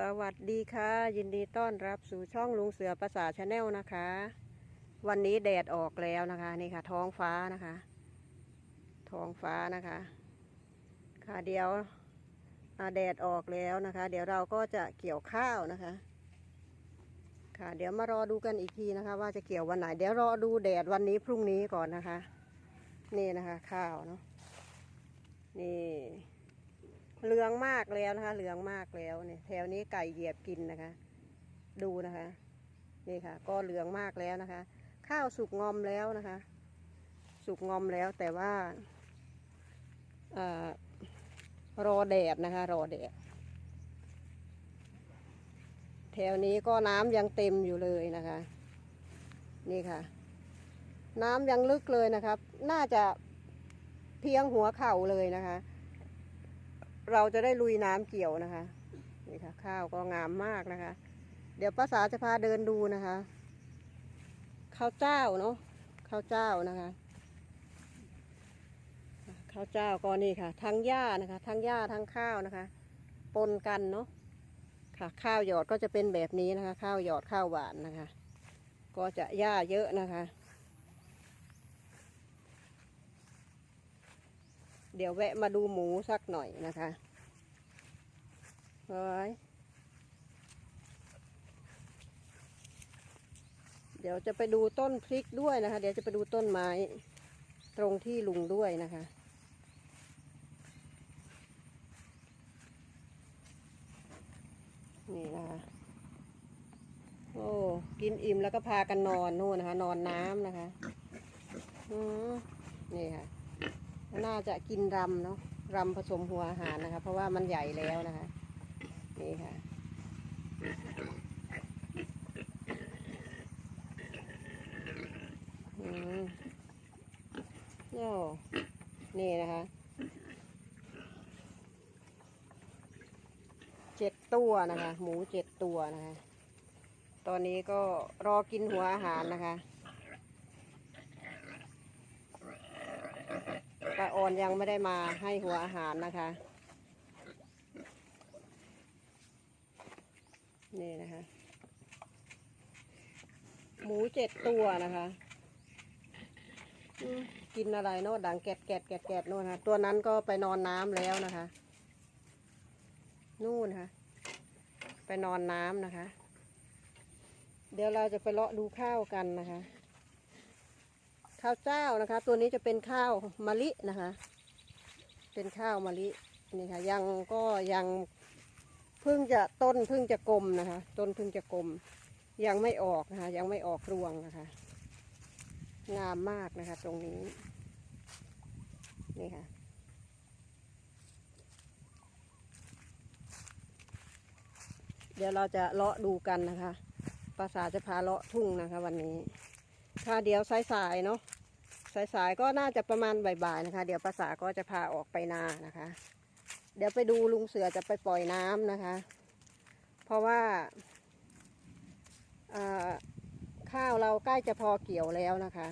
สวัสดีค่ะ ยินดีต้อนรับสู่ช่องลุงเสือภาษาชาแนลนะคะ วันนี้แดดออกแล้วนะคะ นี่ค่ะ ท้องฟ้านะคะ ท้องฟ้านะคะ ค่ะเดี๋ยวแดดออกแล้วนะคะ เดี๋ยวเราก็จะเกี่ยวข้าวนะคะ ค่ะ เดี๋ยวมารอดูกันอีกทีนะคะ ว่าจะเกี่ยววันไหน เดี๋ยวรอดูแดดวันนี้พรุ่งนี้ก่อนนะคะ นี่นะคะ ข้าวเนาะนี่ เหลืองมากแล้วนะคะ เหลืองมากแล้วเนี่ยแถวนี้ไก่เหยียบกินนะคะ ดูนะคะนี่ค่ะ ก็เหลืองมากแล้วนะคะ ข้าวสุกงอมแล้วนะคะ สุกงอมแล้วแต่ว่าอารอแดดนะคะ รอแดดแถวนี้ก็น้ำยังเต็มอยู่เลยนะคะ นี่ค่ะ น้ำยังลึกเลยนะครับ น่าจะเพียงหัวเข่าเลยนะคะ เราจะได้ลุยน้ำเกี่ยวนะคะนี่ค่ะ ข้าวก็งามมากนะคะ เดี๋ยวภาษาจะพาเดินดูนะคะข้าวเจ้าเนาะข้าวเจ้านะคะข้าวเจ้าก็นี่ค่ะ ทั้งหญ้านะคะ ทั้งหญ้าทั้งข้าวนะคะ ปนกันเนาะค่ะ ข้าวหยอดก็จะเป็นแบบนี้นะคะ ข้าวหยอดข้าวหวานนะคะ ก็จะหญ้าเยอะนะคะ เดี๋ยวแวะมาดูหมูสักหน่อยนะคะเฮ้ยเดี๋ยวจะไปดูต้นพริกด้วยนะคะ เดี๋ยวจะไปดูต้นไม้ตรงที่ลุงด้วยนะคะนี่นะคะโอ้กินอิ่มแล้วก็พากันนอนนู่นนะคะ นอนน้ำนะคะ อืมนี่ค่ะ น่าจะกินรำเนาะรำผสมหัวอาหารนะคะ เพราะว่ามันใหญ่แล้วนะคะ นี่ค่ะ อืมโย่นี่นะคะเจ็ดตัวนะคะ หมูเจ็ดตัวนะคะ ตอนนี้ก็รอกินหัวอาหารนะคะ ป้าออนยังไม่ได้มาให้หัวอาหารนะคะ นี่นะคะ หมูเจ็ดตัวนะคะกินอะไรเนาะดังแกดแกดแกดแกดโน่นนะคะตัวนั้นก็ไปนอนน้ำแล้วนะคะ นู่นค่ะ ไปนอนน้ำนะคะ เดี๋ยวเราจะไปเลาะดูข้าวกันนะคะ ข้าวเจ้านะคะ ตัวนี้จะเป็นข้าวมะลินะคะ เป็นข้าวมะลินี่ค่ะ ยังก็ยังเพิ่งจะต้นเพิ่งจะกลมนะคะ ต้นเพิ่งจะกลม ยังไม่ออกนะคะ ยังไม่ออกรวงนะคะ งามมากนะคะ ตรงนี้ นี่ค่ะเดี๋ยวเราจะเลาะดูกันนะคะ ภาษาจะพาเลาะทุ่งนะคะวันนี้ ค่ะเดี๋ยวสายๆเนาะ สายๆก็น่าจะประมาณบ่ายๆนะคะ เดี๋ยวภาษาก็จะพาออกไปนานะคะ เดี๋ยวไปดูลุงเสือจะไปปล่อยน้ำนะคะ เพราะว่าข้าวเราใกล้จะพอเกี่ยวแล้วนะคะ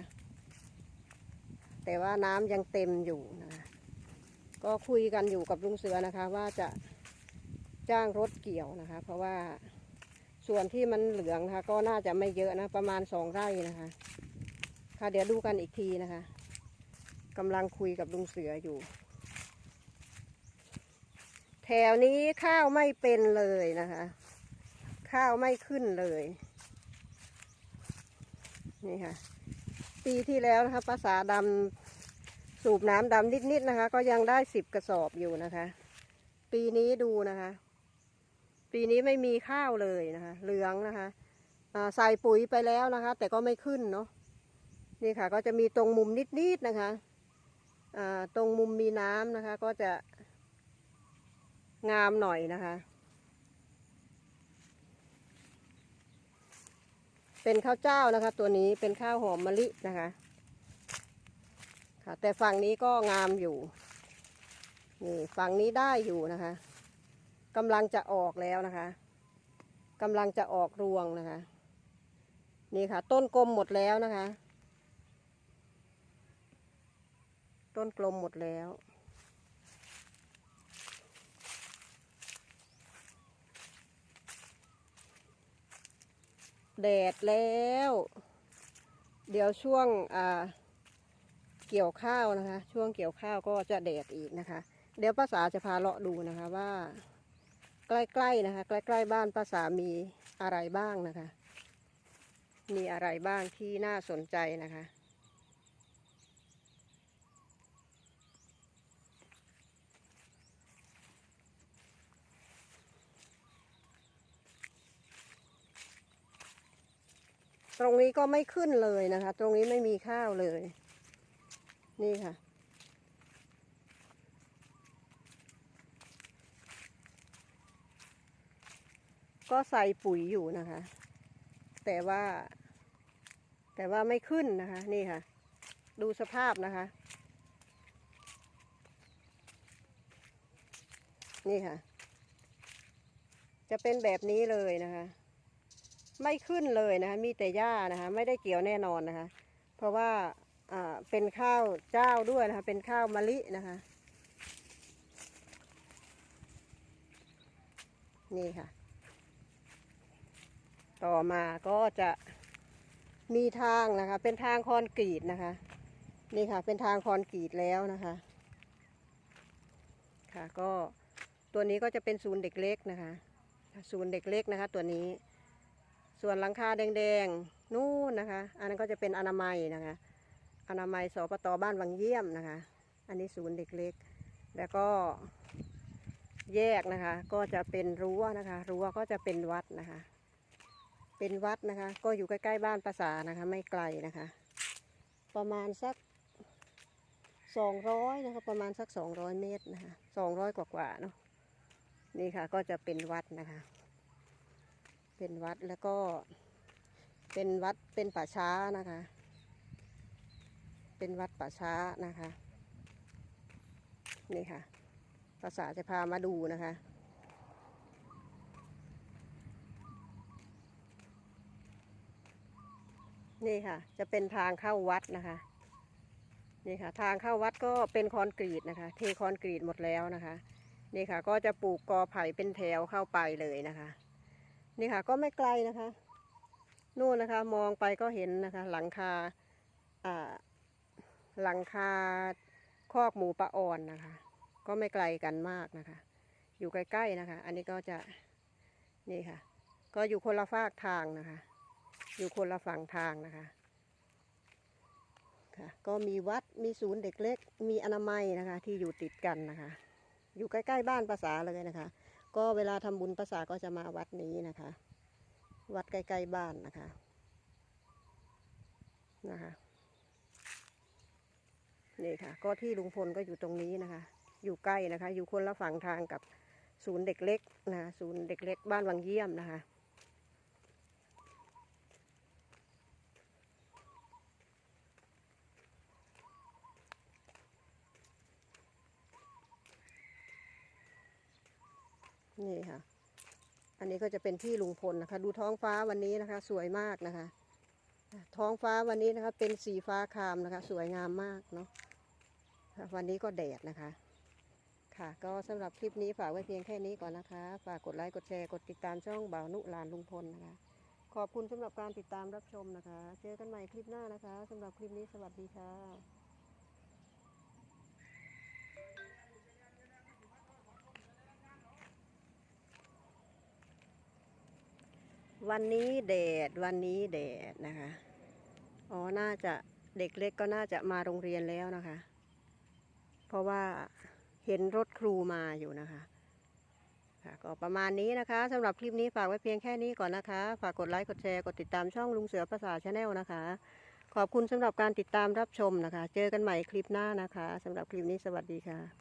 แต่ว่าน้ำยังเต็มอยู่นะคะก็คุยกันอยู่กับลุงเสือนะคะ ว่าจะจ้างรถเกี่ยวนะคะ เพราะว่าส่วนที่มันเหลืองนะคะ ก็น่าจะไม่เยอะนะประมาณสองไร่นะคะ เดี๋ยวดูกันอีกทีนะคะกำลังคุยกับลุงเสืออยู่ แถวนี้ข้าวไม่เป็นเลยนะคะ ข้าวไม่ขึ้นเลย นี่ค่ะ ปีที่แล้วนะคะภาษาดำสูบน้ำดำนิดๆนะคะ ก็ยังได้สิบกระสอบอยู่นะคะ ปีนี้ดูนะคะ ปีนี้ไม่มีข้าวเลยนะคะ เหลืองนะคะใส่ปุ๋ยไปแล้วนะคะ แต่ก็ไม่ขึ้นเนาะ นี่ค่ะ ก็จะมีตรงมุมนิดๆนะคะตรงมุมมีน้ำนะคะ ก็จะงามหน่อยนะคะ เป็นข้าวเจ้านะคะ ตัวนี้เป็นข้าวหอมมะลินะคะค่ะแต่ฝั่งนี้ก็งามอยู่ นี่ฝั่งนี้ได้อยู่นะคะกำลังจะออกแล้วนะคะกำลังจะออกรวงนะคะ นี่ค่ะ ต้นกลมหมดแล้วนะคะ ต้นกลมหมดแล้ว แดดแล้ว เดี๋ยวช่วงอ่าเกี่ยวข้าวนะคะ ช่วงเกี่ยวข้าวก็จะแดดอีกนะคะ เดี๋ยวภาษาจะพาเลาะดูนะคะว่า ใกล้ๆนะคะ ใกล้ๆบ้านภาษามีอะไรบ้างนะคะ มีอะไรบ้างที่น่าสนใจนะคะ ตรงนี้ก็ไม่ขึ้นเลยนะคะ ตรงนี้ไม่มีข้าวเลย นี่ค่ะ ก็ใส่ปุ๋ยอยู่นะคะ แต่ว่า แต่ว่าไม่ขึ้นนะคะ นี่ค่ะ ดูสภาพนะคะ นี่ค่ะ จะเป็นแบบนี้เลยนะคะ ไม่ขึ้นเลยนะคะมีแต่หญ้านะคะไม่ได้เกี่ยวแน่นอนนะคะ เพราะว่าเป็นข้าวเจ้าด้วยนะคะ เป็นข้าวมะลินะคะ นี่ค่ะ ต่อมาก็จะมีทางนะคะ เป็นทางคอนกรีตนะคะ นี่ค่ะ เป็นทางคอนกรีตแล้วนะคะ ค่ะก็ตัวนี้ก็จะเป็นศูนย์เด็กเล็กนะคะ ศูนย์เด็กเล็กนะคะ ตัวนี้ ส่วนหลังคาแดงๆนู่นนะคะ อันนั้นก็จะเป็นอนามัยนะคะ อนามัยสปตบ้านวังเยี่ยมนะคะ อันนี้ศูนย์เด็กเล็ก แล้วก็แยกนะคะ ก็จะเป็นรั้วนะคะ รั้วก็จะเป็นวัดนะคะ เป็นวัดนะคะ ก็อยู่ใกล้ๆบ้านภาษานะคะ ไม่ไกลนะคะ ประมาณสักสองร้อยนะคะ ประมาณสักสองร้อยเมตรนะคะสองร้อยกว่าๆเนาะนี่ค่ะก็จะเป็นวัดนะคะ เป็นวัดแล้วก็ เป็นวัดเป็นป่าช้านะคะ เป็นวัดป่าช้านะคะ นี่ค่ะภาษาจะพามาดูนะคะ นี่ค่ะ จะเป็นทางเข้าวัดนะคะ นี่ค่ะ ทางเข้าวัดก็เป็นคอนกรีตนะคะ เทคอนกรีตหมดแล้วนะคะ นี่ค่ะ ก็จะปลูกกอไผ่เป็นแถวเข้าไปเลยนะคะ นี่ค่ะ ก็ไม่ไกลนะคะ นู่นนะคะ มองไปก็เห็นนะคะ หลังคาอ่าหลังคาคอกหมูปลาอ่อนนะคะ ก็ไม่ไกลกันมากนะคะ อยู่ใกล้ๆนะคะ อันนี้ก็จะนี่ค่ะ ก็อยู่คนละฝากทางนะคะ อยู่คนละฝั่งทางนะคะค่ะก็มีวัดมีศูนย์เด็กเล็ก มีอนามัยนะคะ ที่อยู่ติดกันนะคะ อยู่ใกล้ๆบ้านภาษาเลยนะคะ ก็เวลาทำบุญภาษาก็จะมาวัดนี้นะคะ วัดใกล้ๆบ้านนะคะนะคะนี่ค่ะ ก็ที่ลุงพลก็อยู่ตรงนี้นะคะ อยู่ใกล้นะคะ อยู่คนละฝั่งทางกับศูนย์เด็กเล็กนะคะศูนย์เด็กเล็กบ้านวังเยี่ยมนะคะ นี่ค่ะ อันนี้ก็จะเป็นที่ลุงพลนะคะ ดูท้องฟ้าวันนี้นะคะ สวยมากนะคะ ท้องฟ้าวันนี้นะคะ เป็นสีฟ้าครามนะคะ สวยงามมากเนาะวันนี้ก็แดดนะคะ ค่ะ ก็สำหรับคลิปนี้ฝากไว้เพียงแค่นี้ก่อนนะคะ ฝากกดไลค์กดแชร์กดติดตามช่องบ่าวนุลานลุงพลนะคะ ขอบคุณสำหรับการติดตามรับชมนะคะ เจอกันใหม่คลิปหน้านะคะสำหรับคลิปนี้สวัสดีค่ะ วันนี้แดดวันนี้แดดนะคะ อ๋อ น่าจะเด็กเล็กก็น่าจะมาโรงเรียนแล้วนะคะ เพราะว่าเห็นรถครูมาอยู่นะคะค่ะก็ประมาณนี้นะคะสำหรับคลิปนี้ฝากไว้เพียงแค่นี้ก่อนนะคะ ฝากกดไลค์กดแชร์กดติดตามช่องลุงเสือภาษาชาแนลนะคะ ขอบคุณสำหรับการติดตามรับชมนะคะ เจอกันใหม่คลิปหน้านะคะสำหรับคลิปนี้สวัสดีค่ะ